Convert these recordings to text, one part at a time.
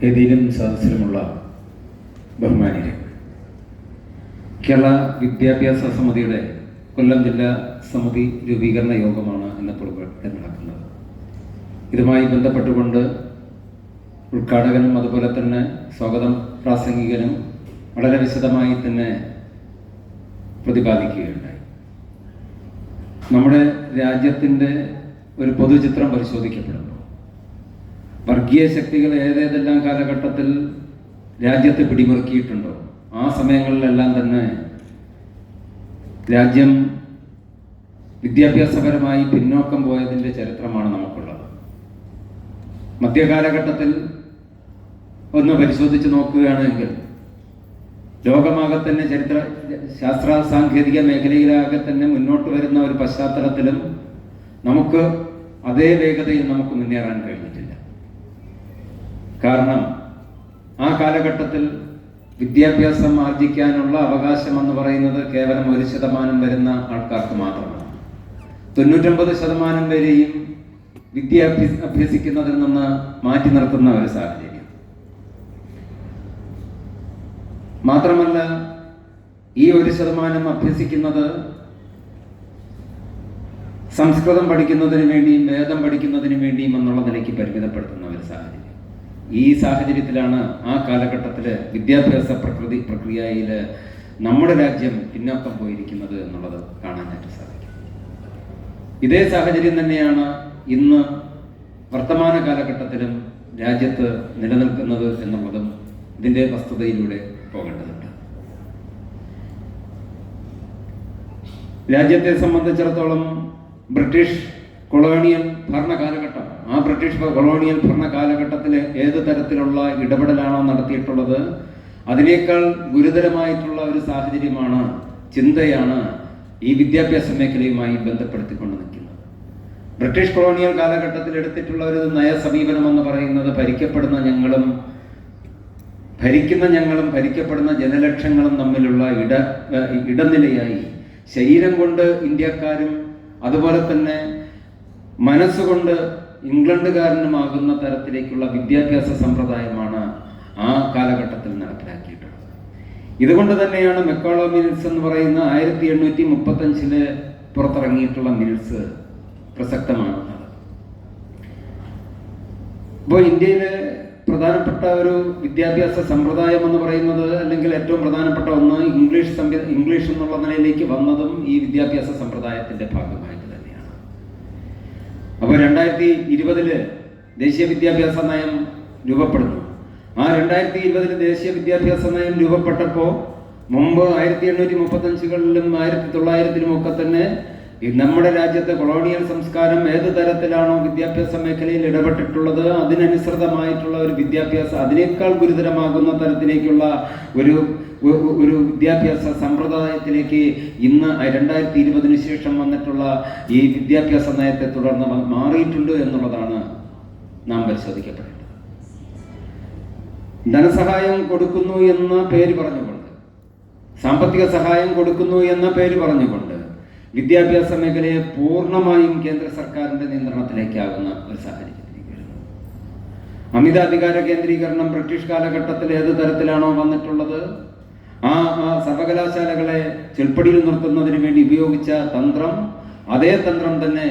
വേദിയിലും സദസ്സിലുമുള്ള ബഹുമാനിരെ കേരള വിദ്യാഭ്യാസ സമിതിയുടെ കൊല്ലം ജില്ലാ സമിതി രൂപീകരണ യോഗമാണ് ഇന്ന് പുറപ്പെട്ട് നടക്കുന്നത്. ഇതുമായി ബന്ധപ്പെട്ടുകൊണ്ട് ഉദ്ഘാടകനും അതുപോലെ തന്നെ സ്വാഗതം പ്രാസംഗികനും വളരെ വിശദമായി തന്നെ പ്രതിപാദിക്കുകയുണ്ടായി. നമ്മുടെ രാജ്യത്തിന്റെ ഒരു പൊതുചിത്രം പരിശോധിക്കപ്പെടുമ്പോൾ വർഗീയ ശക്തികൾ ഏതേതെല്ലാം കാലഘട്ടത്തിൽ രാജ്യത്തെ പിടിമുറുക്കിയിട്ടുണ്ടോ? ആ സമയങ്ങളിലെല്ലാം തന്നെ രാജ്യം വിദ്യാഭ്യാസപരമായി പിന്നോക്കം പോയതിന്റെ ചരിത്രമാണ് നമുക്കുള്ളത്. മധ്യകാലഘട്ടത്തിൽ ഒന്ന് പരിശോധിച്ച് നോക്കുകയാണെങ്കിൽ ലോകമാകെ തന്നെ ചരിത്ര ശാസ്ത്ര സാങ്കേതിക മേഖലയിലാകെ തന്നെ മുന്നോട്ട് വരുന്ന ഒരു പശ്ചാത്തലത്തിലും നമുക്ക് അതേ വേഗതയിൽ നമുക്ക് മുന്നേറാൻ കഴിഞ്ഞിട്ടില്ല. കാരണം ആ കാലഘട്ടത്തിൽ വിദ്യാഭ്യാസം ആർജിക്കാനുള്ള അവകാശം എന്ന് പറയുന്നത് കേവലം ഒരു ശതമാനം വരുന്ന ആൾക്കാർക്ക് മാത്രമാണ്. തൊണ്ണൂറ്റൊമ്പത് ശതമാനം വരെയും വിദ്യ അഭ്യസ് അഭ്യസിക്കുന്നതിൽ നിന്ന് മാറ്റി നിർത്തുന്ന ഒരു സാഹചര്യം. മാത്രമല്ല ഈ ഒരു ശതമാനം അഭ്യസിക്കുന്നത് സംസ്കൃതം പഠിക്കുന്നതിന് വേണ്ടിയും വേദം പഠിക്കുന്നതിന് വേണ്ടിയും എന്നുള്ള നിലയ്ക്ക് പരിമിതപ്പെടുത്തുന്ന ഒരു സാഹചര്യം. ഈ സാഹചര്യത്തിലാണ് ആ കാലഘട്ടത്തിൽ വിദ്യാഭ്യാസ പ്രകൃതി പ്രക്രിയയിൽ നമ്മുടെ രാജ്യം പിന്നോക്കം പോയിരിക്കുന്നത് എന്നുള്ളത് കാണാനായിട്ട് സാധിക്കും. ഇതേ സാഹചര്യം തന്നെയാണ് ഇന്ന് വർത്തമാന കാലഘട്ടത്തിലും രാജ്യത്ത് നിലനിൽക്കുന്നത് എന്നുള്ളതും ഇതിന്റെ വസ്തുതയിലൂടെ പോകേണ്ടതുണ്ട്. രാജ്യത്തെ സംബന്ധിച്ചിടത്തോളം ബ്രിട്ടീഷ് കൊളോണിയൽ ഭരണ കാലഘട്ടം ആ ബ്രിട്ടീഷ് കൊളോണിയൽ ഭരണ കാലഘട്ടത്തിൽ ഏത് തരത്തിലുള്ള ഇടപെടലാണോ നടത്തിയിട്ടുള്ളത് അതിനേക്കാൾ ഗുരുതരമായിട്ടുള്ള ഒരു സാഹചര്യമാണ് ചിന്തയാണ് ഈ വിദ്യാഭ്യാസ മേഖലയുമായി ബന്ധപ്പെടുത്തിക്കൊണ്ട് നിൽക്കുന്നത്. ബ്രിട്ടീഷ് കൊളോണിയൽ കാലഘട്ടത്തിൽ എടുത്തിട്ടുള്ള ഒരു നയ സമീപനം എന്ന് പറയുന്നത് ഭരിക്കപ്പെടുന്ന ഞങ്ങളും ഭരിക്കുന്ന ഞങ്ങളും ഭരിക്കപ്പെടുന്ന ജനലക്ഷങ്ങളും തമ്മിലുള്ള ഇട ഇടനിലയായി ശരീരം കൊണ്ട് ഇന്ത്യക്കാരും അതുപോലെ തന്നെ മനസ്സുകൊണ്ട് ഇംഗ്ലണ്ടുകാരനുമാകുന്ന തരത്തിലേക്കുള്ള വിദ്യാഭ്യാസ സമ്പ്രദായമാണ് ആ കാലഘട്ടത്തിൽ നടപ്പിലാക്കിയിട്ടുള്ളത്. ഇതുകൊണ്ട് തന്നെയാണ് മെക്കോളോ മിനിറ്റ്സ് എന്ന് പറയുന്ന ആയിരത്തി എണ്ണൂറ്റി മുപ്പത്തഞ്ചിൽ പുറത്തിറങ്ങിയിട്ടുള്ള മിനിറ്റ്സ് പ്രസക്തമാകുന്നത് ഇപ്പോൾ ഇന്ത്യയിലെ പ്രധാനപ്പെട്ട ഒരു വിദ്യാഭ്യാസ സമ്പ്രദായം എന്ന് പറയുന്നത് അല്ലെങ്കിൽ ഏറ്റവും പ്രധാനപ്പെട്ട ഒന്ന് ഇംഗ്ലീഷ് ഇംഗ്ലീഷ് എന്നുള്ള നിലയിലേക്ക് വന്നതും ഈ വിദ്യാഭ്യാസ സമ്പ്രദായത്തിന്റെ തന്നെയാണ് അപ്പോൾ രണ്ടായിരത്തി ഇരുപതിൽ ദേശീയ വിദ്യാഭ്യാസ നയം രൂപപ്പെടുന്നു. ആ രണ്ടായിരത്തി ഇരുപതിൽ ദേശീയ വിദ്യാഭ്യാസ നയം രൂപപ്പെട്ടപ്പോൾ മുമ്പ് ആയിരത്തി എണ്ണൂറ്റി മുപ്പത്തഞ്ചുകളിലും ആയിരത്തി തൊള്ളായിരത്തിലും ഒക്കെ തന്നെ ഈ നമ്മുടെ രാജ്യത്തെ കൊളോണിയൽ സംസ്കാരം ഏത് തരത്തിലാണോ വിദ്യാഭ്യാസ മേഖലയിൽ ഇടപെട്ടിട്ടുള്ളത് അതിനനുസൃതമായിട്ടുള്ള ഒരു വിദ്യാഭ്യാസ അതിനേക്കാൾ ഗുരുതരമാകുന്ന തരത്തിലേക്കുള്ള ഒരു ഒരു വിദ്യാഭ്യാസ സമ്പ്രദായത്തിലേക്ക് ഇന്ന് രണ്ടായിരത്തി ഇരുപതിന് ശേഷം വന്നിട്ടുള്ള ഈ വിദ്യാഭ്യാസ നയത്തെ തുടർന്ന് മാറിയിട്ടുണ്ട് എന്നുള്ളതാണ് നാം പരിശോധിക്കപ്പെട്ടത്. ധനസഹായം കൊടുക്കുന്നു എന്ന പേര് പറഞ്ഞുകൊണ്ട് സാമ്പത്തിക സഹായം കൊടുക്കുന്നു എന്ന പേര് പറഞ്ഞുകൊണ്ട് വിദ്യാഭ്യാസ മേഖലയെ പൂർണമായും കേന്ദ്ര സർക്കാരിന്റെ നിയന്ത്രണത്തിലേക്കാകുന്ന ഒരു സാഹചര്യത്തിലേക്ക് വരുന്നു അമിത അധികാര കേന്ദ്രീകരണം ബ്രിട്ടീഷ് കാലഘട്ടത്തിൽ ഏത് തരത്തിലാണോ വന്നിട്ടുള്ളത്? ആ സർവകലാശാലകളെ ചെൽപ്പടിയിൽ നിർത്തുന്നതിന് വേണ്ടി ഉപയോഗിച്ച തന്ത്രം അതേ തന്ത്രം തന്നെ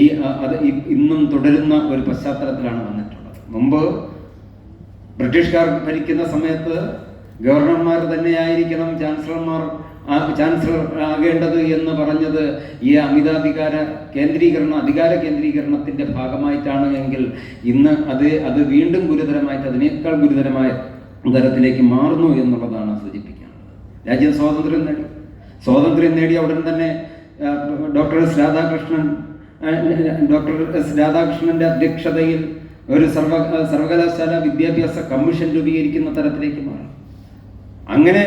ഈ അത് ഇന്നും തുടരുന്ന ഒരു പശ്ചാത്തലത്തിലാണ് വന്നിട്ടുള്ളത്. മുമ്പ് ബ്രിട്ടീഷുകാർ ഭരിക്കുന്ന സമയത്ത് ഗവർണർമാർ തന്നെയായിരിക്കണം ചാൻസലർമാർ ചാൻസലർ ആകേണ്ടത് എന്ന് പറഞ്ഞത് ഈ അമിതാധികാര കേന്ദ്രീകരണം അധികാര കേന്ദ്രീകരണത്തിന്റെ ഭാഗമായിട്ടാണ് എങ്കിൽ ഇന്ന് അത് അത് വീണ്ടും ഗുരുതരമായിട്ട് അതിനേക്കാൾ ഗുരുതരമായ തരത്തിലേക്ക് മാറുന്നു എന്നുള്ളതാണ് സൂചിപ്പിക്കാനുള്ളത്. രാജ്യം സ്വാതന്ത്ര്യം നേടി. സ്വാതന്ത്ര്യം നേടിയ ഉടൻ തന്നെ doctor S Radhakrishnan doctor S രാധാകൃഷ്ണന്റെ അധ്യക്ഷതയിൽ ഒരു സർവ സർവകലാശാല വിദ്യാഭ്യാസ കമ്മീഷൻ രൂപീകരിക്കുന്ന തരത്തിലേക്ക് മാറി. അങ്ങനെ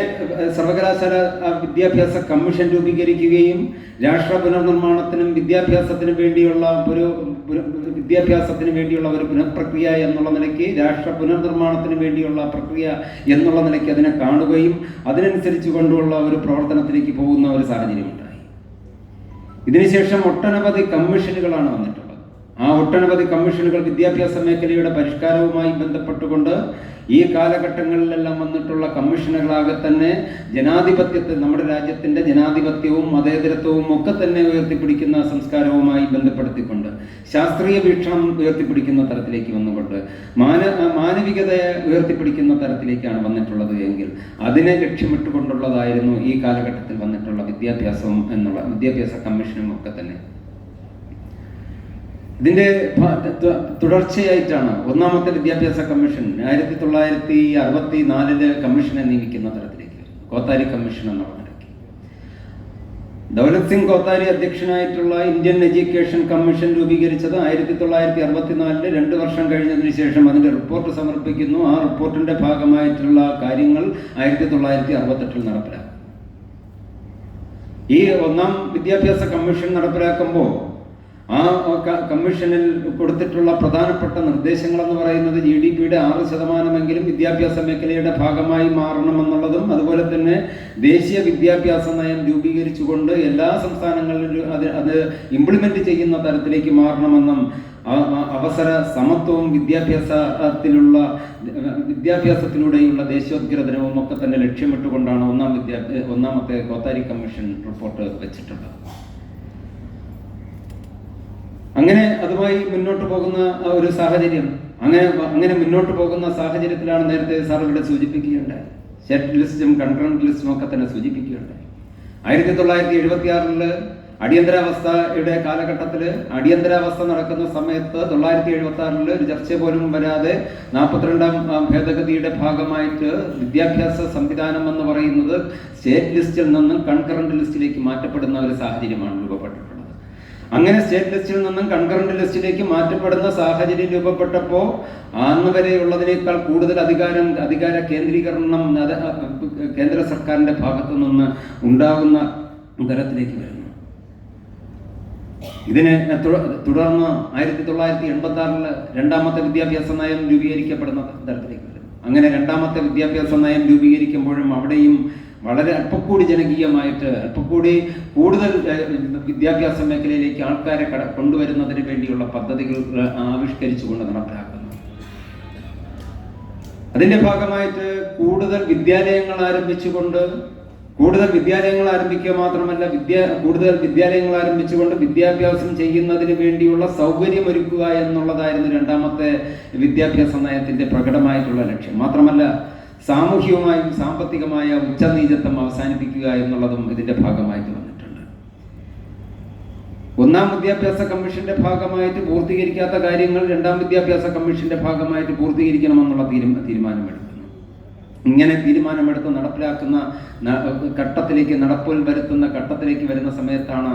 സർവകലാശാല വിദ്യാഭ്യാസ കമ്മീഷൻ രൂപീകരിക്കുകയും രാഷ്ട്ര പുനർനിർമ്മാണത്തിനും വിദ്യാഭ്യാസത്തിനും വേണ്ടിയുള്ള ഒരു വിദ്യാഭ്യാസത്തിന് വേണ്ടിയുള്ള ഒരു പുനഃപ്രക്രിയ എന്നുള്ള നിലയ്ക്ക് രാഷ്ട്ര പുനർനിർമ്മാണത്തിന് വേണ്ടിയുള്ള പ്രക്രിയ എന്നുള്ള നിലയ്ക്ക് അതിനെ കാണുകയും അതിനനുസരിച്ച് കൊണ്ടുള്ള ഒരു പ്രവർത്തനത്തിലേക്ക് പോകുന്ന ഒരു സാഹചര്യം ഉണ്ടായി ഇതിനുശേഷം ഒട്ടനവധി കമ്മീഷനുകളാണ് വന്നിട്ടുള്ളത്. ആ ഒട്ടനവധി കമ്മീഷനുകൾ വിദ്യാഭ്യാസ മേഖലയുടെ പരിഷ്കാരവുമായി ബന്ധപ്പെട്ടുകൊണ്ട് ഈ കാലഘട്ടങ്ങളിലെല്ലാം വന്നിട്ടുള്ള കമ്മീഷനുകളാകെ തന്നെ ജനാധിപത്യത്തെ നമ്മുടെ രാജ്യത്തിന്റെ ജനാധിപത്യവും മതേതരത്വവും ഒക്കെ തന്നെ ഉയർത്തിപ്പിടിക്കുന്ന സംസ്കാരവുമായി ബന്ധപ്പെടുത്തിക്കൊണ്ട് ശാസ്ത്രീയ വീക്ഷണം ഉയർത്തിപ്പിടിക്കുന്ന തരത്തിലേക്ക് വന്നുകൊണ്ട് മാന മാനവികതയെ ഉയർത്തിപ്പിടിക്കുന്ന തരത്തിലേക്കാണ് വന്നിട്ടുള്ളത് എങ്കിൽ അതിനെ ലക്ഷ്യമിട്ടുകൊണ്ടുള്ളതായിരുന്നു ഈ കാലഘട്ടത്തിൽ വന്നിട്ടുള്ള വിദ്യാഭ്യാസവും എന്നുള്ള വിദ്യാഭ്യാസ കമ്മീഷനും ഒക്കെ തന്നെ. ഇതിന്റെ തുടർച്ചയായിട്ടാണ് ഒന്നാമത്തെ വിദ്യാഭ്യാസ കമ്മീഷൻ ആയിരത്തി തൊള്ളായിരത്തി അറുപത്തി നാലിൽ കമ്മീഷനെ നിയമിക്കുന്ന തരത്തിലേക്ക്. കോത്താരി കമ്മീഷൻ എന്ന നിലയ്ക്ക് ദൗലത് സിംഗ് കോത്താരി അധ്യക്ഷനായിട്ടുള്ള ഇന്ത്യൻ എഡ്യൂക്കേഷൻ കമ്മീഷൻ രൂപീകരിച്ചത് ആയിരത്തി തൊള്ളായിരത്തി അറുപത്തിനാലിൽ രണ്ട് വർഷം കഴിഞ്ഞതിന് ശേഷം അതിന്റെ റിപ്പോർട്ട് സമർപ്പിക്കുന്നു. ആ റിപ്പോർട്ടിന്റെ ഭാഗമായിട്ടുള്ള കാര്യങ്ങൾ ആയിരത്തി തൊള്ളായിരത്തി അറുപത്തെട്ടിൽ നടപ്പിലാക്കും ഈ ഒന്നാം വിദ്യാഭ്യാസ കമ്മീഷൻ നടപ്പിലാക്കുമ്പോൾ ആ കമ്മീഷനിൽ കൊടുത്തിട്ടുള്ള പ്രധാനപ്പെട്ട നിർദ്ദേശങ്ങൾ എന്ന് പറയുന്നത് ജി ഡി പിയുടെ ആറ് ശതമാനമെങ്കിലും വിദ്യാഭ്യാസ മേഖലയുടെ ഭാഗമായി മാറണമെന്നുള്ളതും അതുപോലെ തന്നെ ദേശീയ വിദ്യാഭ്യാസ നയം രൂപീകരിച്ചുകൊണ്ട് എല്ലാ സംസ്ഥാനങ്ങളിലും അത് അത് ഇംപ്ലിമെന്റ് ചെയ്യുന്ന തരത്തിലേക്ക് മാറണമെന്നും അവസര സമത്വവും വിദ്യാഭ്യാസത്തിലുള്ള വിദ്യാഭ്യാസത്തിലൂടെയുള്ള ദേശീയോദ്ഗ്രഥനവും ഒക്കെ തന്നെ ലക്ഷ്യമിട്ടുകൊണ്ടാണ് ഒന്നാം വിദ്യാ ഒന്നാമത്തെ കോത്താരി കമ്മീഷൻ റിപ്പോർട്ട് വെച്ചിട്ടുള്ളത്. അങ്ങനെ അതുമായി മുന്നോട്ട് പോകുന്ന ഒരു സാഹചര്യം അങ്ങനെ അങ്ങനെ മുന്നോട്ട് പോകുന്ന സാഹചര്യത്തിലാണ് നേരത്തെ സാർ ഇവിടെ സൂചിപ്പിക്കുകയുണ്ടായി. ഷെഡ് ലിസ്റ്റും കൺട്രന്റ് ലിസ്റ്റും ഒക്കെ തന്നെ സൂചിപ്പിക്കുകയുണ്ടായി. ആയിരത്തി തൊള്ളായിരത്തി എഴുപത്തി ആറിൽ അടിയന്തരാവസ്ഥയുടെ കാലഘട്ടത്തിൽ അടിയന്തരാവസ്ഥ നടക്കുന്ന സമയത്ത് തൊള്ളായിരത്തി എഴുപത്തി ആറിൽ ഒരു ചർച്ച പോലും വരാതെ നാൽപ്പത്തിരണ്ടാം ഭേദഗതിയുടെ ഭാഗമായിട്ട് വിദ്യാഭ്യാസ സംവിധാനം എന്ന് പറയുന്നത് സ്റ്റേറ്റ് ലിസ്റ്റിൽ നിന്നും കൺകറന്റ് ലിസ്റ്റിലേക്ക് മാറ്റപ്പെടുന്ന ഒരു സാഹചര്യമാണ് രൂപപ്പെട്ടിട്ടുള്ളത്. അങ്ങനെ സ്റ്റേറ്റ് ലിസ്റ്റിൽ നിന്നും കൺകറന്റ് ലിസ്റ്റിലേക്ക് മാറ്റപ്പെടുന്ന സാഹചര്യം രൂപപ്പെട്ടപ്പോൾ അന്ന് വരെയുള്ളതിനേക്കാൾ കൂടുതൽ അധികാരം അധികാര കേന്ദ്രീകരണം കേന്ദ്ര സർക്കാരിന്റെ ഭാഗത്തു നിന്ന് ഉണ്ടാകുന്ന തരത്തിലേക്ക് വരുന്നു. ഇതിനെ തുടർന്ന് ആയിരത്തി തൊള്ളായിരത്തി എൺപത്തി ആറിൽ രണ്ടാമത്തെ വിദ്യാഭ്യാസ നയം രൂപീകരിക്കപ്പെടുന്ന തരത്തിലേക്ക് വരുന്നു. അങ്ങനെ രണ്ടാമത്തെ വിദ്യാഭ്യാസ നയം രൂപീകരിക്കുമ്പോഴും അവിടെയും വളരെ അല്പക്കൂടി ജനകീയമായിട്ട് അല്പക്കൂടി കൂടുതൽ വിദ്യാഭ്യാസ മേഖലയിലേക്ക് ആൾക്കാരെ കട കൊണ്ടുവരുന്നതിന് വേണ്ടിയുള്ള പദ്ധതികൾ ആവിഷ്കരിച്ചുകൊണ്ട് നടപ്പിലാക്കുന്നു. അതിന്റെ ഭാഗമായിട്ട് കൂടുതൽ വിദ്യാലയങ്ങൾ ആരംഭിച്ചുകൊണ്ട് കൂടുതൽ വിദ്യാലയങ്ങൾ ആരംഭിക്കുക മാത്രമല്ല വിദ്യ കൂടുതൽ വിദ്യാലയങ്ങൾ ആരംഭിച്ചുകൊണ്ട് വിദ്യാഭ്യാസം ചെയ്യുന്നതിന് വേണ്ടിയുള്ള സൗകര്യം ഒരുക്കുക എന്നുള്ളതായിരുന്നു രണ്ടാമത്തെ വിദ്യാഭ്യാസ നയത്തിന്റെ പ്രകടമായിട്ടുള്ള ലക്ഷ്യം. മാത്രമല്ല സാമൂഹികമായും സാമ്പത്തികമായ ഉച്ചനീചത്വം അവസാനിപ്പിക്കുക എന്നുള്ളതും ഇതിന്റെ ഭാഗമായിട്ട് വന്നിട്ടുണ്ട്. ഒന്നാം വിദ്യാഭ്യാസ കമ്മീഷന്റെ ഭാഗമായിട്ട് പൂർത്തീകരിക്കാത്ത കാര്യങ്ങൾ രണ്ടാം വിദ്യാഭ്യാസ കമ്മീഷന്റെ ഭാഗമായിട്ട് പൂർത്തീകരിക്കണമെന്നുള്ള തീരുമാ- തീരുമാനമെടുക്കുന്നു. ഇങ്ങനെ തീരുമാനമെടുത്ത് നടപ്പിലാക്കുന്ന ഘട്ടത്തിലേക്ക് നടപ്പിൽ വരുത്തുന്ന ഘട്ടത്തിലേക്ക് വരുന്ന സമയത്താണ്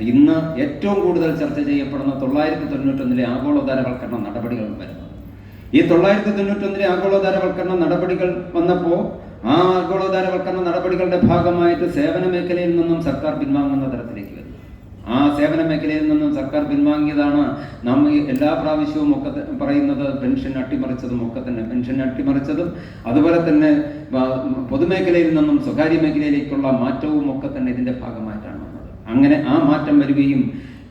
ഇന്ന് ഏറ്റവും കൂടുതൽ ചർച്ച ചെയ്യപ്പെടുന്ന തൊള്ളായിരത്തി തൊണ്ണൂറ്റൊന്നിലെ ആഗോളോദാരവൽക്കരണ നടപടികൾ വരുന്നത്. ഈ തൊള്ളായിരത്തി തൊണ്ണൂറ്റൊന്നിലെ ആഗോളോദാരവൽക്കരണ നടപടികൾ വന്നപ്പോൾ ആ ആഗോളോദാരവൽക്കരണ നടപടികളുടെ ഭാഗമായിട്ട് സേവന മേഖലയിൽ നിന്നും സർക്കാർ പിൻവാങ്ങുന്ന തരത്തിലേക്ക് വരുന്നു ആ സേവന മേഖലയിൽ നിന്നും സർക്കാർ പിൻവാങ്ങിയതാണ് നമ്മൾ എല്ലാ പ്രാവശ്യവും ഒക്കെ പറയുന്നത് പെൻഷൻ അട്ടിമറിച്ചതും ഒക്കെ തന്നെ. പെൻഷൻ അട്ടിമറിച്ചതും അതുപോലെ തന്നെ പൊതുമേഖലയിൽ നിന്നും സ്വകാര്യ മേഖലയിലേക്കുള്ള മാറ്റവും ഒക്കെ തന്നെ ഇതിന്റെ ഭാഗമായിട്ടാണ് വന്നത്. അങ്ങനെ ആ മാറ്റം വരികയും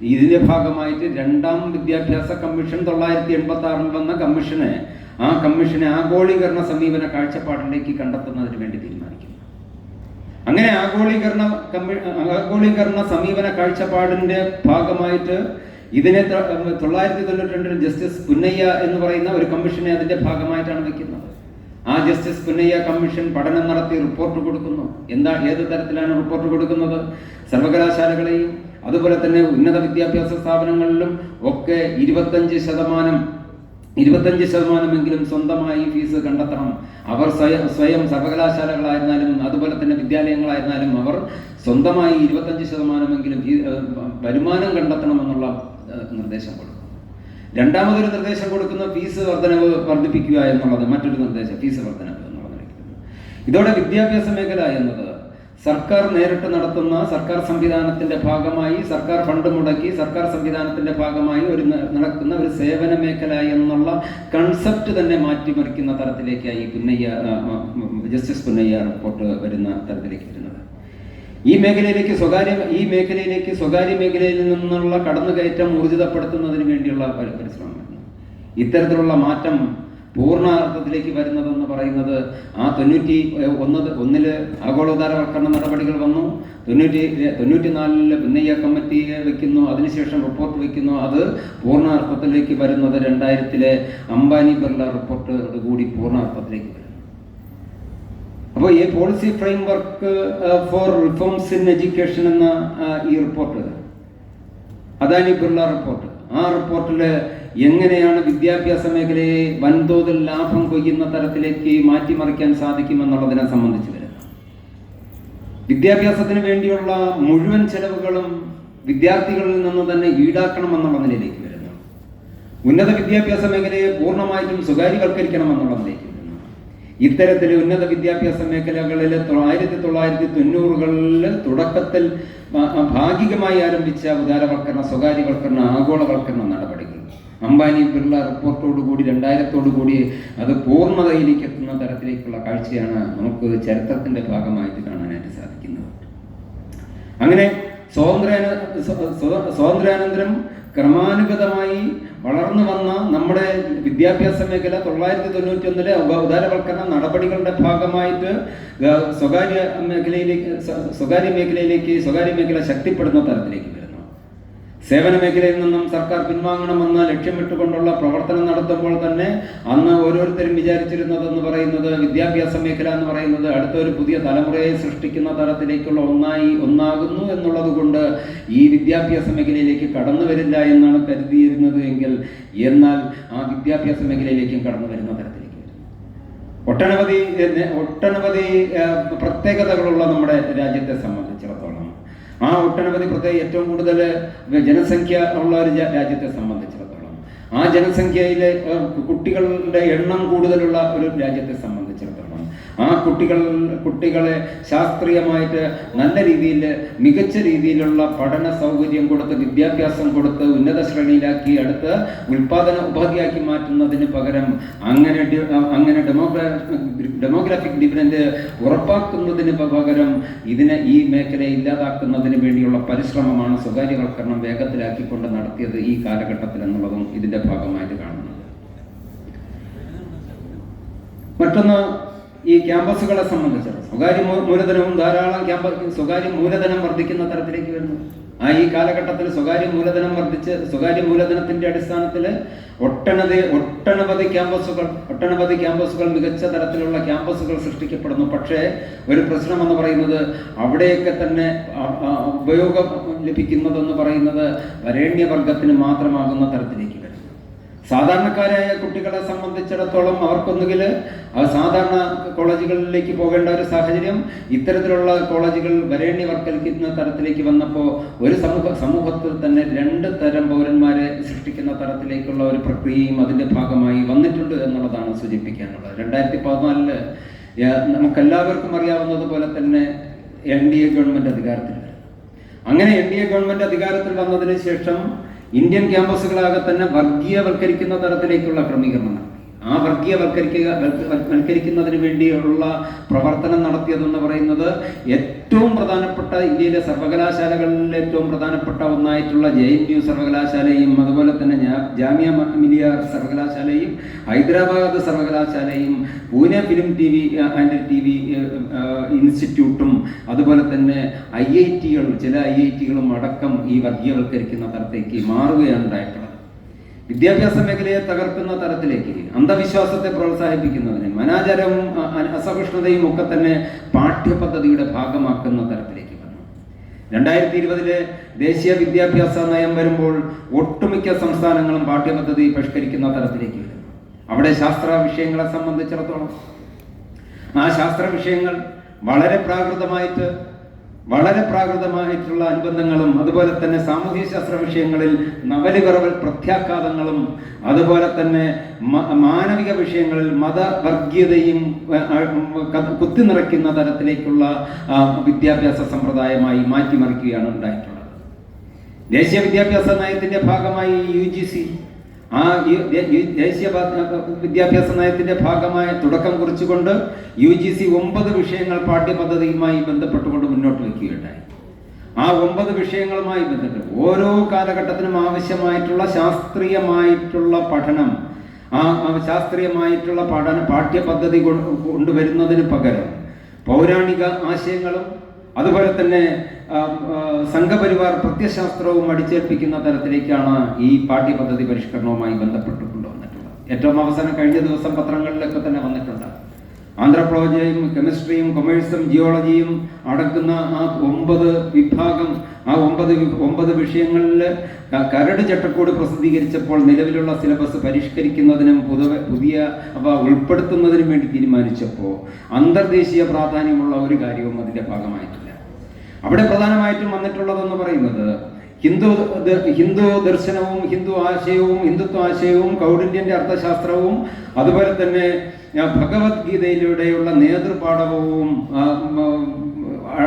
ഇതിന്റെ ഭാഗമായിട്ട് രണ്ടാം വിദ്യാഭ്യാസ കമ്മീഷൻ തൊള്ളായിരത്തി എൺപത്തി ആറിൽ വന്ന കമ്മീഷന് ആ കമ്മീഷനെ ആഗോളീകരണ സമീപന കാഴ്ചപ്പാടിലേക്ക് കണ്ടെത്തുന്നതിന് വേണ്ടി തീരുമാനിക്കുന്നു. അങ്ങനെ ആഗോളീകരണ കമ്മീ ആഗോളീകരണ സമീപന കാഴ്ചപ്പാടിന്റെ ഭാഗമായിട്ട് ഇതിനെ തൊള്ളായിരത്തി തൊണ്ണൂറ്റി രണ്ടിൽ ജസ്റ്റിസ് പുന്നയ്യ എന്ന് പറയുന്ന ഒരു കമ്മീഷനെ അതിന്റെ ഭാഗമായിട്ടാണ് വെക്കുന്നത്. ആ ജസ്റ്റിസ് പുന്നയ്യ കമ്മീഷൻ പഠനം നടത്തി റിപ്പോർട്ട് കൊടുക്കുന്നു. എന്താ ഏത് തരത്തിലാണ് റിപ്പോർട്ട് കൊടുക്കുന്നത്? സർവകലാശാലകളെയും അതുപോലെ തന്നെ ഉന്നത വിദ്യാഭ്യാസ സ്ഥാപനങ്ങളിലും ഒക്കെ ഇരുപത്തഞ്ച് ശതമാനം ഇരുപത്തഞ്ച് ശതമാനമെങ്കിലും സ്വന്തമായി ഫീസ് കണ്ടെത്തണം. അവർ സ്വയം സ്വയം സർവകലാശാലകളായിരുന്നാലും അതുപോലെ തന്നെ വിദ്യാലയങ്ങളായിരുന്നാലും അവർ സ്വന്തമായി ഇരുപത്തഞ്ച് ശതമാനമെങ്കിലും വരുമാനം കണ്ടെത്തണമെന്നുള്ള നിർദ്ദേശം കൊടുക്കും. രണ്ടാമതൊരു നിർദ്ദേശം കൊടുക്കുന്ന ഫീസ് വർധനവ് വർദ്ധിപ്പിക്കുക എന്നുള്ളത് മറ്റൊരു നിർദ്ദേശം ഫീസ് വർധനവ് എന്നുള്ളത് ഇതോടെ വിദ്യാഭ്യാസ മേഖല എന്നത് സർക്കാർ നേരിട്ട് നടത്തുന്ന സർക്കാർ സംവിധാനത്തിന്റെ ഭാഗമായി സർക്കാർ ഫണ്ട് മുടക്കി സർക്കാർ സംവിധാനത്തിന്റെ ഭാഗമായി ഒരു നടക്കുന്ന ഒരു സേവന മേഖല എന്നുള്ള കൺസെപ്റ്റ് തന്നെ മാറ്റിമറിക്കുന്ന തരത്തിലേക്കായി പുന്നയ്യ ജസ്റ്റിസ് പുന്നയ്യ റിപ്പോർട്ട് വരുന്ന തരത്തിലേക്ക് വരുന്നത്. ഈ മേഖലയിലേക്ക് സ്വകാര്യ ഈ മേഖലയിലേക്ക് സ്വകാര്യ മേഖലയിൽ നിന്നുള്ള കടന്നുകയറ്റം ഊർജിതപ്പെടുത്തുന്നതിന് വേണ്ടിയുള്ള പരിശ്രമം ഇത്തരത്തിലുള്ള മാറ്റം പൂർണാർത്ഥത്തിലേക്ക് വരുന്നതെന്ന് പറയുന്നത് ആ തൊണ്ണൂറ്റി ഒന്ന് ഒന്നിൽ ആഗോളോദാരവൽക്കരണ നടപടികൾ വന്നു. തൊണ്ണൂറ്റി തൊണ്ണൂറ്റിനാലിൽ ഭിന്നയ്യ കമ്മിറ്റി വെക്കുന്നു. അതിനുശേഷം റിപ്പോർട്ട് വെക്കുന്നു. അത് പൂർണാർത്ഥത്തിലേക്ക് വരുന്നത് രണ്ടായിരത്തിലെ അംബാനി ബിർള റിപ്പോർട്ടോട് കൂടി പൂർണാർത്ഥത്തിലേക്ക് വരുന്നു. അപ്പോൾ ഈ policy framework for reforms in education എന്ന ഈ റിപ്പോർട്ട് അദാനി ബിർള റിപ്പോർട്ട് ആ റിപ്പോർട്ടിൽ എങ്ങനെയാണ് വിദ്യാഭ്യാസ മേഖലയെ വൻതോതിൽ ലാഭം കൊയ്യുന്ന തരത്തിലേക്ക് മാറ്റിമറിക്കാൻ സാധിക്കുമെന്നുള്ളതിനെ സംബന്ധിച്ച് വരുന്നത് വിദ്യാഭ്യാസത്തിന് വേണ്ടിയുള്ള മുഴുവൻ ചെലവുകളും വിദ്യാർത്ഥികളിൽ നിന്ന് തന്നെ ഈടാക്കണം ഈടാക്കണമെന്നുള്ള നിലയിലേക്ക് വരുന്നു ഉന്നത വിദ്യാഭ്യാസ മേഖലയെ പൂർണമായിട്ടും സ്വകാര്യവൽക്കരിക്കണമെന്നുള്ള നിലയിലേക്ക് വരുന്നു ഇത്തരത്തിൽ ഉന്നത വിദ്യാഭ്യാസ മേഖലകളിൽ ആയിരത്തി തൊള്ളായിരത്തി തൊണ്ണൂറുകളിൽ തുടക്കത്തിൽ ഭാഗികമായി ആരംഭിച്ച ഉദാരവൽക്കരണ സ്വകാര്യവൽക്കരണ ആഗോളവൽക്കരണ നടപടികൾ. അംബാനി കൂടി രണ്ടായിരത്തോടു കൂടി അത് പൂർണതയിലേക്ക് എത്തുന്ന തരത്തിലേക്കുള്ള കാഴ്ചയാണ് നമുക്ക് ചരിത്രത്തിന്റെ ഭാഗമായിട്ട് കാണാനായിട്ട് സാധിക്കുന്നത്. അങ്ങനെ സ്വാതന്ത്ര്യാന സ്വ- സ്വ- സ്വാതന്ത്ര്യാനന്തരം ക്രമാനുഗതമായി വളർന്നു വന്ന നമ്മുടെ വിദ്യാഭ്യാസ മേഖല തൊള്ളായിരത്തി തൊണ്ണൂറ്റി ഒന്നിലെ ഉദാരവൽക്കരണ നടപടികളുടെ ഭാഗമായിട്ട് സ്വകാര്യ മേഖലയിലേക്ക് സ്വ- സ്വകാര്യ മേഖലയിലേക്ക് സ്വകാര്യ മേഖല ശക്തിപ്പെടുന്ന തരത്തിലേക്ക് സേവന മേഖലയിൽ നിന്നും സർക്കാർ പിൻവാങ്ങണമെന്ന് ലക്ഷ്യമിട്ടുകൊണ്ടുള്ള പ്രവർത്തനം നടത്തുമ്പോൾ തന്നെ അന്ന് ഓരോരുത്തരും വിചാരിച്ചിരുന്നതെന്ന് പറയുന്നത് വിദ്യാഭ്യാസ മേഖല എന്ന് പറയുന്നത് അടുത്ത ഒരു പുതിയ തലമുറയെ സൃഷ്ടിക്കുന്ന തരത്തിലേക്കുള്ള ഒന്നായി ഒന്നാകുന്നു എന്നുള്ളത് കൊണ്ട് ഈ വിദ്യാഭ്യാസ മേഖലയിലേക്ക് കടന്നു വരില്ല എന്നാണ് കരുതിയിരുന്നത് എങ്കിൽ എന്നാൽ ആ വിദ്യാഭ്യാസ മേഖലയിലേക്കും കടന്നു വരുന്ന വരുന്നു ഒട്ടനവധി ഒട്ടനവധി പ്രത്യേകതകളുള്ള നമ്മുടെ രാജ്യത്തെ സംബന്ധിച്ചിടത്തോളം ആ ഒട്ടനവധി പ്രത്യേക ഏറ്റവും കൂടുതൽ ജനസംഖ്യ ഉള്ള ഒരു രാജ്യത്തെ സംബന്ധിച്ചിടത്തോളം. ആ ജനസംഖ്യയിലെ കുട്ടികളുടെ എണ്ണം കൂടുതലുള്ള ഒരു രാജ്യത്തെ സംബന്ധിച്ചിടത്തോളം. ആ കുട്ടികൾ കുട്ടികളെ ശാസ്ത്രീയമായിട്ട് നല്ല രീതിയിൽ മികച്ച രീതിയിലുള്ള പഠന സൗകര്യം കൊടുത്ത് വിദ്യാഭ്യാസം കൊടുത്ത് ഉന്നത ശ്രേണിയിലാക്കി അടുത്ത് ഉൽപാദന ഉപാധിയാക്കി മാറ്റുന്നതിന് പകരം അങ്ങനെ അങ്ങനെ ഡെമോഗ്രാ ഡെമോഗ്രാഫിക് ഡിവിഡൻഡ് ഉറപ്പാക്കുന്നതിന് പകരം ഇതിനെ ഈ മേഖലയെ ഇല്ലാതാക്കുന്നതിന് വേണ്ടിയുള്ള പരിശ്രമമാണ് സ്വകാര്യവൽക്കരണം വേഗത്തിലാക്കിക്കൊണ്ട് നടത്തിയത് ഈ കാലഘട്ടത്തിൽ എന്നുള്ളതും ഇതിന്റെ ഭാഗമായിട്ട് കാണുന്നത്. മറ്റൊന്ന് ഈ ക്യാമ്പസുകളെ സംബന്ധിച്ച് സ്വകാര്യ മൂലധനവും ധാരാളം ക്യാമ്പസ് സ്വകാര്യ മൂലധനം വർദ്ധിക്കുന്ന തരത്തിലേക്ക് വരുന്നു. ആ ഈ കാലഘട്ടത്തിൽ സ്വകാര്യ മൂലധനം വർദ്ധിച്ച് സ്വകാര്യ മൂലധനത്തിന്റെ അടിസ്ഥാനത്തിൽ ഒട്ടനവധി ഒട്ടനവധി ക്യാമ്പസുകൾ ഒട്ടനവധി ക്യാമ്പസുകൾ മികച്ച തരത്തിലുള്ള ക്യാമ്പസുകൾ സൃഷ്ടിക്കപ്പെടുന്നു. പക്ഷേ ഒരു പ്രശ്നം എന്ന് പറയുന്നത് അവിടെയൊക്കെ തന്നെ ഉപയോഗം ലഭിക്കുന്നതെന്ന് പറയുന്നത് വരേണ്യവർഗത്തിന് മാത്രമാകുന്ന തരത്തിലേക്ക് സാധാരണക്കാരായ കുട്ടികളെ സംബന്ധിച്ചിടത്തോളം അവർക്കൊന്നുകിൽ സാധാരണ കോളേജുകളിലേക്ക് പോകേണ്ട ഒരു സാഹചര്യം ഇത്തരത്തിലുള്ള കോളേജുകൾ വരേണ്യവൽക്കരിക്കുന്ന തരത്തിലേക്ക് വന്നപ്പോൾ ഒരു സമൂഹ സമൂഹത്തിൽ തന്നെ രണ്ട് തരം പൗരന്മാരെ സൃഷ്ടിക്കുന്ന തരത്തിലേക്കുള്ള ഒരു പ്രക്രിയയും അതിന്റെ ഭാഗമായി വന്നിട്ടുണ്ട് എന്നുള്ളതാണ് സൂചിപ്പിക്കാനുള്ളത്. രണ്ടായിരത്തി പതിനാലിൽ നമുക്കെല്ലാവർക്കും അറിയാവുന്നതുപോലെ തന്നെ എൻ ഡി എ ഗവൺമെന്റ് അധികാരത്തിൽ അങ്ങനെ എൻ ഡി എ ഗവൺമെന്റ് അധികാരത്തിൽ വന്നതിന് ശേഷം ഇന്ത്യൻ ക്യാമ്പസുകളാകെ തന്നെ വർഗീയവൽക്കരിക്കുന്ന തരത്തിലേക്കുള്ള ക്രമീകരണം നടത്തി ആ വൽ- വൽക്കരിക്കുന്നതിന് വേണ്ടിയുള്ള പ്രവർത്തനം നടത്തിയതെന്ന് പറയുന്നത് ഏറ്റവും പ്രധാനപ്പെട്ട ഇന്ത്യയിലെ സർവകലാശാലകളിൽ ഏറ്റവും പ്രധാനപ്പെട്ട ഒന്നായിട്ടുള്ള ജെ എൻ യു സർവകലാശാലയും അതുപോലെ തന്നെ ജാമിയ മിലിയ സർവകലാശാലയും Hyderabad സർവകലാശാലയും Pune film T V and T V ഇൻസ്റ്റിറ്റ്യൂട്ടും അതുപോലെ തന്നെ ഐ ഐ ടികൾ ചില ഐ ഐ ടികളും അടക്കം ഈ വർഗീയവൽക്കരിക്കുന്ന തരത്തേക്ക് മാറുകയാണ് ഉണ്ടായിട്ടുള്ളത് വിദ്യാഭ്യാസ മേഖലയെ തകർക്കുന്ന തരത്തിലേക്ക് അന്ധവിശ്വാസത്തെ പ്രോത്സാഹിപ്പിക്കുന്നതിന് അനാചാരവും അസഹിഷ്ണുതയും ഒക്കെ തന്നെ പാഠ്യപദ്ധതിയുടെ ഭാഗമാക്കുന്ന തരത്തിലേക്ക് വന്നു. രണ്ടായിരത്തി ഇരുപതിലെ ദേശീയ വിദ്യാഭ്യാസ നയം വരുമ്പോൾ ഒട്ടുമിക്ക സംസ്ഥാനങ്ങളും പാഠ്യപദ്ധതി പരിഷ്കരിക്കുന്ന തരത്തിലേക്ക് വരുന്നു. അവിടെ ശാസ്ത്ര വിഷയങ്ങളെ സംബന്ധിച്ചിടത്തോളം ആ ശാസ്ത്ര വിഷയങ്ങൾ വളരെ പ്രാകൃതമായിട്ട് വളരെ പ്രാകൃതമായിട്ടുള്ള അനുബന്ധങ്ങളും അതുപോലെ തന്നെ സാമൂഹ്യ ശാസ്ത്ര വിഷയങ്ങളിൽ നവലുകറവൽ പ്രത്യാഘാതങ്ങളും അതുപോലെ തന്നെ മാനവിക വിഷയങ്ങളിൽ മതവർഗീയതയും കുത്തി നിറയ്ക്കുന്ന തരത്തിലേക്കുള്ള വിദ്യാഭ്യാസ സമ്പ്രദായമായി മാറ്റിമറിക്കുകയാണ് ഉണ്ടായിട്ടുള്ളത്. ദേശീയ വിദ്യാഭ്യാസ നയത്തിന്റെ ഭാഗമായി യു ജി സി ആ ഈ ദേശീയ വിദ്യാഭ്യാസ നയത്തിന്റെ ഭാഗമായ തുടക്കം കുറിച്ചുകൊണ്ട് യു ജി സി ഒമ്പത് വിഷയങ്ങൾ പാഠ്യപദ്ധതിയുമായി ബന്ധപ്പെട്ടുകൊണ്ട് മുന്നോട്ട് വയ്ക്കുകയുണ്ടായി. ആ ഒമ്പത് വിഷയങ്ങളുമായി ബന്ധപ്പെട്ട് ഓരോ കാലഘട്ടത്തിനും ആവശ്യമായിട്ടുള്ള ശാസ്ത്രീയമായിട്ടുള്ള പഠനം ആ ശാസ്ത്രീയമായിട്ടുള്ള പഠന പാഠ്യപദ്ധതി കൊണ്ടുവരുന്നതിന് പകരം പൗരാണിക ആശയങ്ങളും അതുപോലെ തന്നെ സംഘപരിവാർ പ്രത്യശാസ്ത്രവും അടിച്ചേൽപ്പിക്കുന്ന തരത്തിലേക്കാണ് ഈ പാഠ്യപദ്ധതി പരിഷ്കരണവുമായി ബന്ധപ്പെട്ട് കൊണ്ടുവന്നിട്ടുള്ളത് ഏറ്റവും അവസാനം കഴിഞ്ഞ ദിവസം പത്രങ്ങളിലൊക്കെ തന്നെ വന്നിട്ടുണ്ട്. ആന്ത്രോപോളജിയും കെമിസ്ട്രിയും കൊമേഴ്സും ജിയോളജിയും അടക്കുന്ന ആ ഒമ്പത് വിഭാഗം ആ ഒമ്പത് ഒമ്പത് വിഷയങ്ങളിൽ കരട് ചട്ടക്കൂട് പ്രസിദ്ധീകരിച്ചപ്പോൾ നിലവിലുള്ള സിലബസ് പരിഷ്കരിക്കുന്നതിനും പുതുവെ പുതിയ അവ ഉൾപ്പെടുത്തുന്നതിനും വേണ്ടി തീരുമാനിച്ചപ്പോൾ അന്തർദേശീയ പ്രാധാന്യമുള്ള ഒരു കാര്യവും അതിന്റെ ഭാഗമായിട്ടില്ല. അവിടെ പ്രധാനമായിട്ടും വന്നിട്ടുള്ളതെന്ന് പറയുന്നത് ഹിന്ദു ഹിന്ദു ദർശനവും ഹിന്ദു ആശയവും ഹിന്ദുത്വ ആശയവും കൗടില്യന്റെ അർത്ഥശാസ്ത്രവും അതുപോലെ തന്നെ ഭഗവത്ഗീതയിലൂടെയുള്ള നേതൃപാഠവും